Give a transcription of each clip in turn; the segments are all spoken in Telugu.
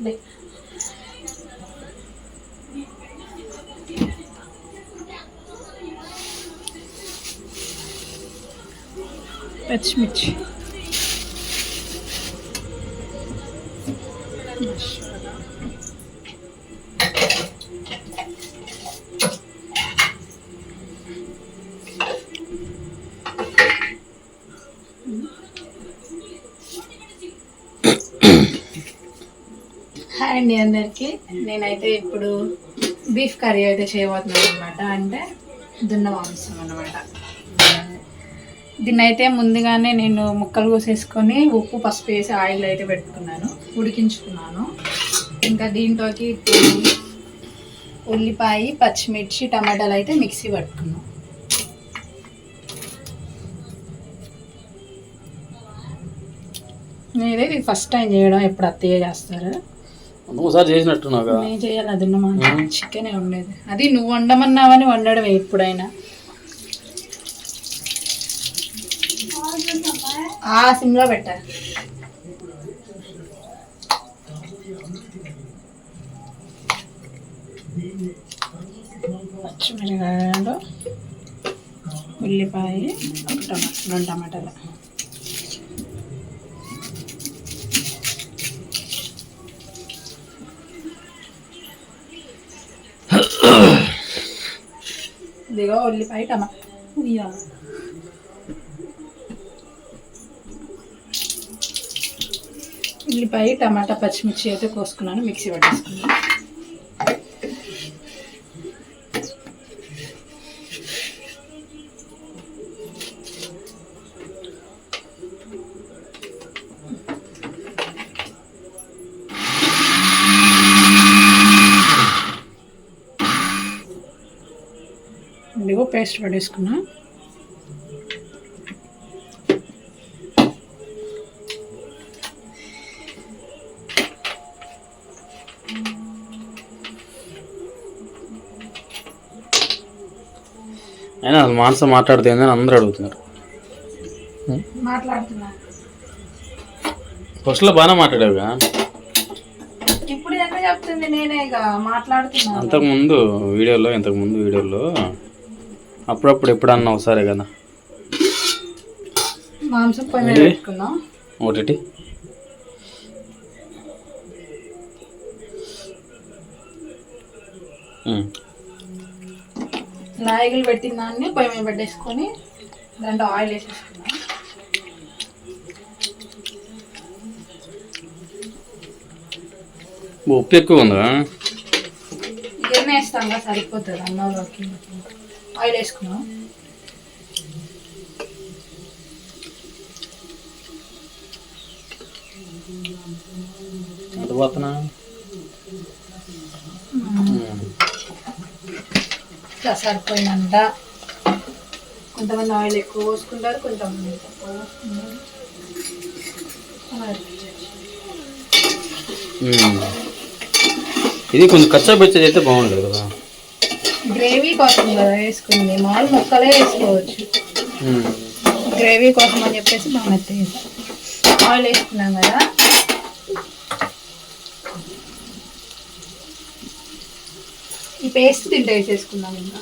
లే. పచ్చిమిర్చి హాయ్ అండి అందరికి నేనైతే ఇప్పుడు బీఫ్ కర్రీ అయితే చేయబోతున్నాను అనమాట అంటే దున్న మాంసం అనమాట దీన్ని అయితే ముందుగానే నేను ముక్కలు కోసేసుకొని ఉప్పు పసుపు వేసి ఆయిల్ అయితే పెట్టుకున్నాను. ఉడికించుకున్నాను. ఇంకా దీంట్లోకి ఉల్లిపాయ పచ్చిమిర్చి టమాటాలు అయితే మిక్సీ పట్టుకున్నాను. నేనే ఇది ఫస్ట్ టైం చేయడం ఎప్పుడు అత్తయ్య చేస్తారు. ఒకసారి చేసినట్టున్నాగా నేను చేయాలి అది ఉన్నమా? చికెనే ఉండేది అది నువ్వు వండమన్నావని వండడమే ఎప్పుడైనా. ఆ సిమ్లో పెట్టాలి పచ్చిమిరకాయలు ఉల్లిపాయ టమాటా రెండు టమాటాలు. ఇదిగో ఉల్లిపాయ టమాటా ఉల్లిపాయ టమాటా పచ్చిమిర్చి అయితే కోసుకున్నాను మిక్సీ పట్టేసుకున్నాను. ఇదిగో పేస్ట్ పట్టేసుకున్నా అయినా అసలు మాంసం మాట్లాడితే ఏందని అందరూ అడుగుతున్నారు. మాట్లాడుతున్నా. ఫస్ట్లో బాగానే మాట్లాడావుగా ఇప్పుడు ఎంత చెప్తుంది నేనే ఇక? మాట్లాడుతున్నా. అంతకుముందు వీడియోలో ఇంతకుముందు వీడియోలో అప్పుడప్పుడు ఎప్పుడన్నా ఒకసారి కదా. మాంసం ఒకటి. నాయకులు పెట్టిన దాన్ని పొయ్యి మీద పెట్టేసుకొని దాంట్లో ఆయిల్ వేసేసుకున్నాం ఉప్పు ఎక్కువ ఉందా? ఇవన్నీ వేస్తాం కదా సరిపోతుంది అన్నంలోకి. ఆయిల్ వేసుకున్నాం ఎంత పోతున్నా ఇట్లా సరిపోయినంత కొంతమంది ఆయిల్ ఎక్కువ పోసుకుంటారు కొంతమంది తక్కువ పోసుకుంటారు. అలా. ఇది కొంచెం కచ్చా పెచ్చది అయితే బాగుండదు కదా. కోసం కదా వేసుకుంది. మామూలు ముక్కలే వేసుకోవచ్చు. గ్రేవీ కోసం అని చెప్పేసి బాగా మెత్త ఆయిల్ వేసుకున్నాం కదా. ఈ పేస్ట్ తింటే వేసేసుకుందాం ఇంకా.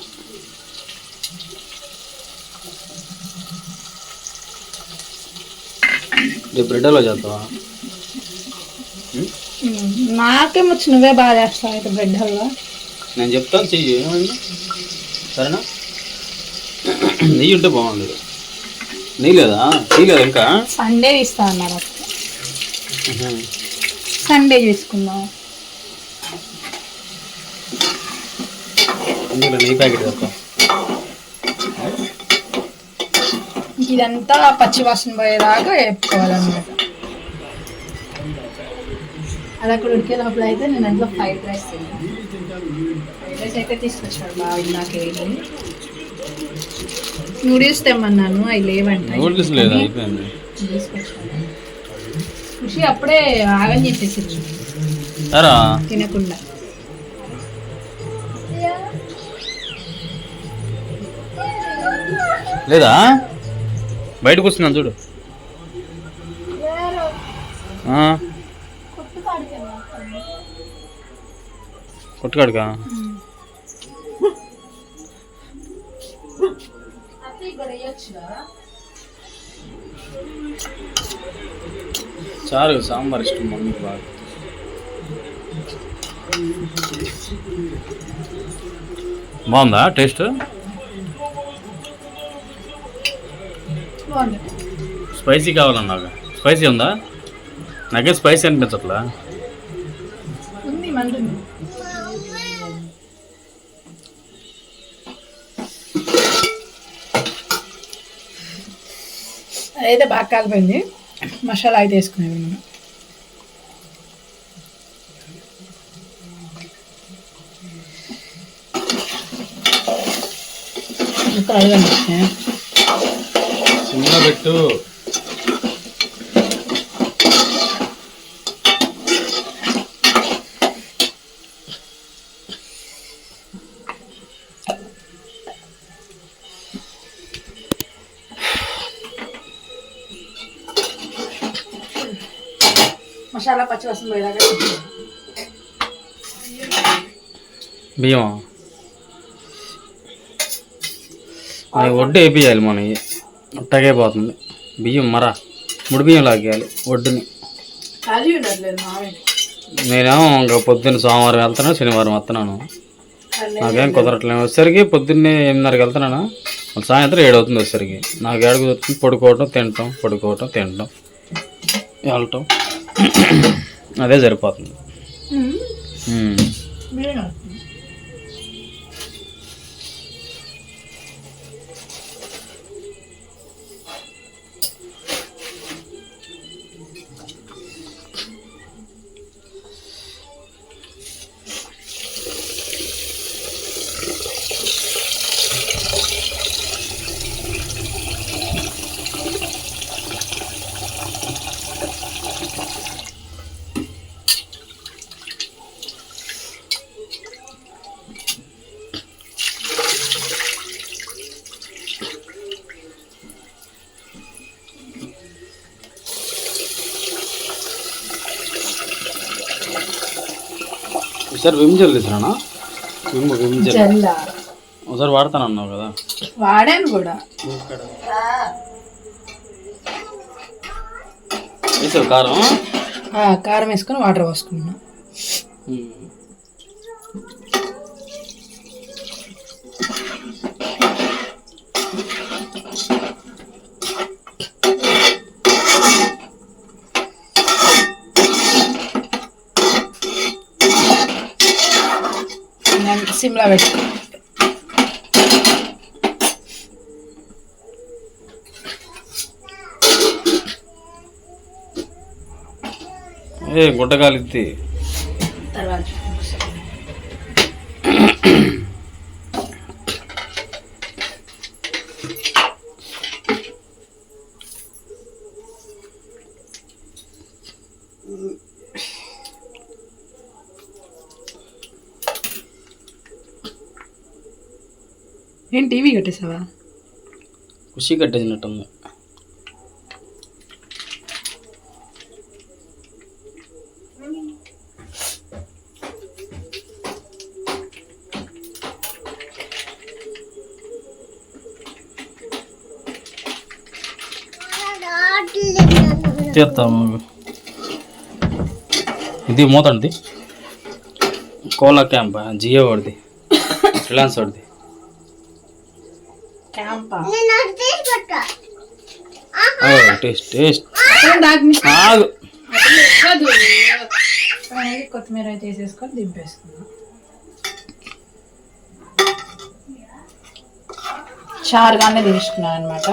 బ్రెడ్లో? ఉమ్, నాకేమొచ్చు నువ్వే బాగా చేస్తావు అయితే బ్రెడ్ హల్వా నేను చెప్తాను చెయ్యి. ఏమైంది? సరేనా? నెయ్యి ఉంటే బాగుండదు నెయ్యి లేదా? నెయ్యి లేదా ఇంకా? సండే ఇస్తా అన్నారు. సండే చేసుకుందాం. నెయ్యి ప్యాకెట్ ఇదంతా పచ్చి వాసన పోయేదాకా వేపుకోవాలన్నమాట. అది అక్కడ ఉడికే లోపల అయితే నేను అందులో ఫ్రైడ్ రైస్ తిన్నాను ఫ్రైడ్ రైస్ అయితే తీసుకొచ్చాడు బాగా ఇందాక వెళ్ళి. నూడిల్స్ తెమ్మన్నాను అవి లేవంట. నూడిల్స్ లేదా? ఖుషి అప్పుడే ఆగం చేసేసింది. సరా తినకుండా. లేదా? బయటకు వస్తున్నాను చూడు. కొట్టుకాడుకా చారు సాంబార్ ఇష్టం మమ్మీకి బాగా. బాగుందా టేస్ట్? స్పైసీ కావాలన్నాగా స్పైసీ ఉందా? నాకే స్పైసీ అనిపించట్లా? ఉంది అదైతే బాగా కాలిపోయింది. మసాలా అయితే వేసుకునేది మనం అడగండి. సిమ్లో పెట్టు. మసాలా పచ్చివాసన పోయేదాకా బియ్యం అవి వడ్డు వేపియాలి మనకి అట్టగే పోతుంది. బియ్యం మర. ముడి బియ్యం లాగేయాలి మామయ్య నేనేమో ఇంకా పొద్దున్న సోమవారం వెళ్తున్నాను శనివారం వస్తున్నాను. నాకేం కుదరట్లేదు. వచ్చేసరికి పొద్దున్నే ఎనిమిదిన్నరకి వెళ్తున్నాను. సాయంత్రం ఏడు అవుతుంది వచ్చేసరికి. నాకు ఏడు కుదురుతుంది పడుకోవటం తినటం పడుకోవటం తినటం వెళ్ళటం. అదే సరిపోతుంది. ఒకసారి విమ్ జెల్ తీసుకురానా? Vim Vim gel. ఒకసారి వాడతాను అన్నావు కదా. వాడాను కూడా. వేసావు కారం? కారం వేసుకొని వాటర్ పోసుకున్నా ఉమ్. నేను సిమ్లా పెట్టుకున్నా ఏ గుడ్డగాలిద్ది. తర్వాత ఏం టీవీ కట్టేసావా ఖుషి కట్టేసినట్టుంది చేస్తాము ఇది మూతండి కోలా క్యాంప్ జియో వాడిది రిలయన్స్ వాడిది క్యాంపా? Taste taste. దాకా ఆగు. కొత్తిమీర అయితే వేసేసుకొని దింపేసుకున్నాం చారుగానే తీసుకున్నాను అనమాట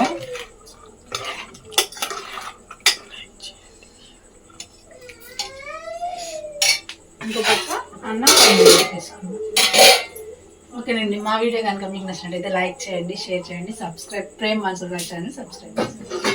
ఇంకో పక్క అన్నం వేసుకున్నాం ఓకేనండి మా వీడియో కనుక మీకు నచ్చినట్టయితే లైక్ చేయండి షేర్ చేయండి సబ్స్క్రైబ్ ప్రేమ్ మాన్సర్ ఛానల్ సబ్స్క్రైబ్ చేయండి